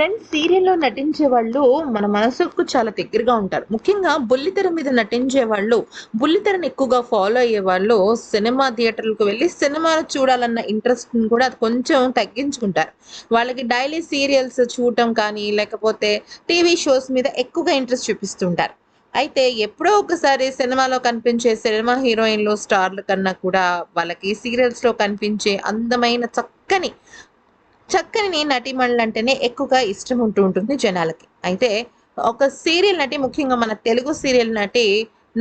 Friends సీరియల్లో నటించే వాళ్ళు మన మనసుకు చాలా దగ్గరగా ఉంటారు. ముఖ్యంగా బుల్లితెర మీద నటించే వాళ్ళు బుల్లితెరని ఎక్కువగా ఫాలో అయ్యే వాళ్ళు సినిమా థియేటర్లకు వెళ్ళి సినిమాలు చూడాలన్న ఇంట్రెస్ట్ని కూడా కొంచెం తగ్గించుకుంటారు. వాళ్ళకి డైలీ సీరియల్స్ చూడటం కానీ లేకపోతే టీవీ షోస్ మీద ఎక్కువగా ఇంట్రెస్ట్ చూపిస్తుంటారు. అయితే ఎప్పుడో ఒకసారి సినిమాలో కనిపించే సినిమా హీరోయిన్లు స్టార్ల కన్నా కూడా వాళ్ళకి సీరియల్స్లో కనిపించే అందమైన చక్కని చక్కని నటీమణులు అంటేనే ఎక్కువగా ఇష్టం ఉంటూ ఉంటుంది జనాలకి. అయితే ఒక సీరియల్ నటి ముఖ్యంగా మన తెలుగు సీరియల్ నటి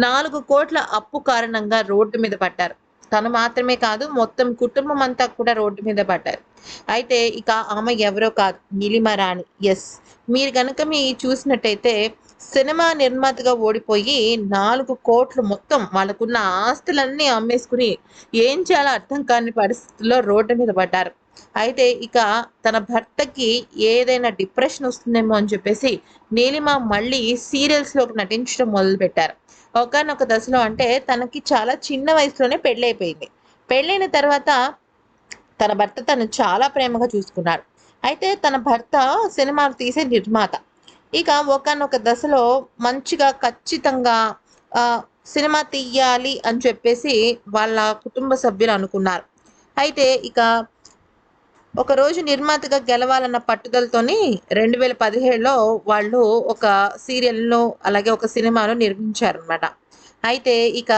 నాలుగు కోట్ల అప్పు కారణంగా రోడ్డు మీద పడ్డారు. తను మాత్రమే కాదు మొత్తం కుటుంబం అంతా కూడా రోడ్డు మీద పడ్డారు. అయితే ఇక ఆమె ఎవరో కాదు నీలిమ రాణి. ఎస్ మీరు కనుక మీ చూసినట్టయితే సినిమా నిర్మాతగా ఓడిపోయి నాలుగు కోట్లు మొత్తం వాళ్ళకున్న ఆస్తులన్నీ అమ్మేసుకుని ఏం చేయాలో అర్థం కాని పరిస్థితుల్లో రోడ్డు మీద పడ్డారు. అయితే ఇక తన భర్తకి ఏదైనా డిప్రెషన్ వస్తుందేమో అని చెప్పేసి నీలిమ మళ్ళీ సీరియల్స్లోకి నటించడం మొదలుపెట్టారు. ఒకనొక దశలో అంటే తనకి చాలా చిన్న వయసులోనే పెళ్ళైపోయింది. పెళ్ళైన తర్వాత తన భర్త తను చాలా ప్రేమగా చూసుకున్నారు అయితే తన భర్త సినిమాలు తీసే నిర్మాత. ఇక ఒకనొక దశలో మంచిగా ఖచ్చితంగా సినిమా తీయాలి అని చెప్పేసి వాళ్ళ కుటుంబ సభ్యులు అనుకున్నారు. అయితే ఇక ఒకరోజు నిర్మాతగా గెలవాలన్న పట్టుదలతోని రెండు వేల పదిహేడులో వాళ్ళు ఒక సీరియల్ను అలాగే ఒక సినిమాను నిర్మించారనమాట అయితే ఇక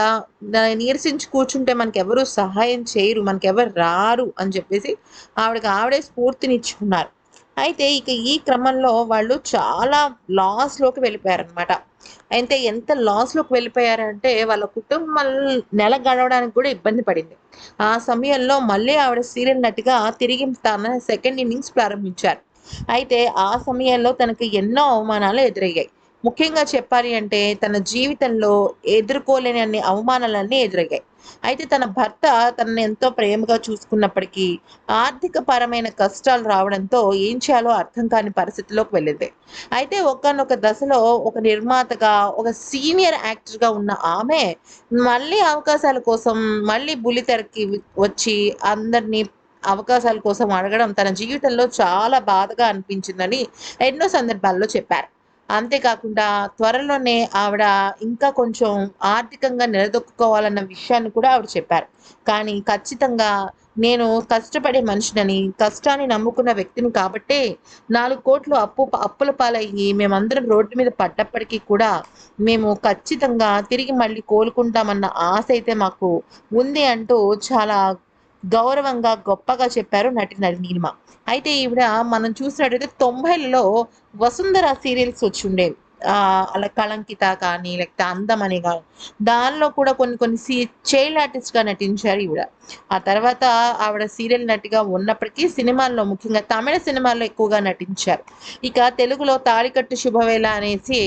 దాన్ని నీరసించి కూర్చుంటే మనకి ఎవరు సహాయం చేయరు మనకి ఎవరు రారు అని చెప్పేసి ఆవిడకి ఆవిడే స్ఫూర్తినిచ్చుకున్నారు. అయితే ఇక ఈ క్రమంలో వాళ్ళు చాలా లాస్లోకి వెళ్ళిపోయారనమాట అయితే ఎంత లాస్లోకి వెళ్ళిపోయారంటే వాళ్ళ కుటుంబం నెల గడవడానికి కూడా ఇబ్బంది పడింది. ఆ సమయంలో మళ్ళీ ఆవిడ సీరియల్ నటిగా తిరిగి తన సెకండ్ ఇన్నింగ్స్ ప్రారంభించారు. అయితే ఆ సమయంలో తనకు ఎన్నో అవమానాలు ఎదురయ్యాయి. ముఖ్యంగా చెప్పాలి అంటే తన జీవితంలో ఎదుర్కోలేని అన్ని అవమానాలన్నీ ఎదురయ్యాయి. అయితే తన భర్త తనని ఎంతో ప్రేమగా చూసుకున్నప్పటికీ ఆర్థిక పరమైన కష్టాలు రావడంతో ఏం చేయాలో అర్థం కాని పరిస్థితిలోకి వెళ్ళింది. అయితే ఒకనొక దశలో ఒక నిర్మాతగా ఒక సీనియర్ యాక్టర్గా ఉన్న ఆమె మళ్ళీ అవకాశాల కోసం మళ్ళీ బుల్లితెరకి వచ్చి అందరినీ అవకాశాల కోసం అడగడం తన జీవితంలో చాలా బాధగా అనిపించిందని ఎన్నో సందర్భాల్లో చెప్పారు. అంతేకాకుండా త్వరలోనే ఆవిడ ఇంకా కొంచెం ఆర్థికంగా నిలదొక్కుకోవాలన్న విషయాన్ని కూడా ఆవిడ చెప్పారు. కానీ ఖచ్చితంగా నేను కష్టపడే మనిషినని కష్టాన్ని నమ్ముకున్న వ్యక్తిని కాబట్టే నాలుగు కోట్లు అప్పు అప్పుల పాలయ్యి మేమందరం రోడ్డు మీద పడ్డప్పటికీ కూడా మేము ఖచ్చితంగా తిరిగి మళ్ళీ కోలుకుంటామన్న ఆశ అయితే మాకు ఉంది అంటూ చాలా గౌరవంగా గొప్పగా చెప్పారు నటి నీలిమ. అయితే ఈవిడ మనం చూసినట్టయితే తొంభైలలో వసుంధర సీరియల్స్ వచ్చి ఉండేవి. అలా కళంకిత కానీ లేకపోతే అందమని కానీ దానిలో కూడా కొన్ని కొన్ని సీ చైల్డ్ ఆర్టిస్ట్గా నటించారు ఈవిడ. ఆ తర్వాత ఆవిడ సీరియల్ నటిగా ఉన్నప్పటికీ సినిమాల్లో ముఖ్యంగా తమిళ సినిమాల్లో ఎక్కువగా నటించారు. ఇక తెలుగులో తాళికట్టు శుభవేళ అనేసి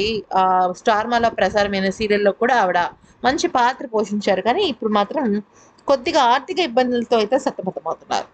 స్టార్మాలో ప్రసారమైన సీరియల్లో కూడా ఆవిడ మంచి పాత్ర పోషించారు. కానీ ఇప్పుడు మాత్రం కొద్దిగా ఆర్థిక ఇబ్బందులతో అయితే సతమతమవుతున్నారు.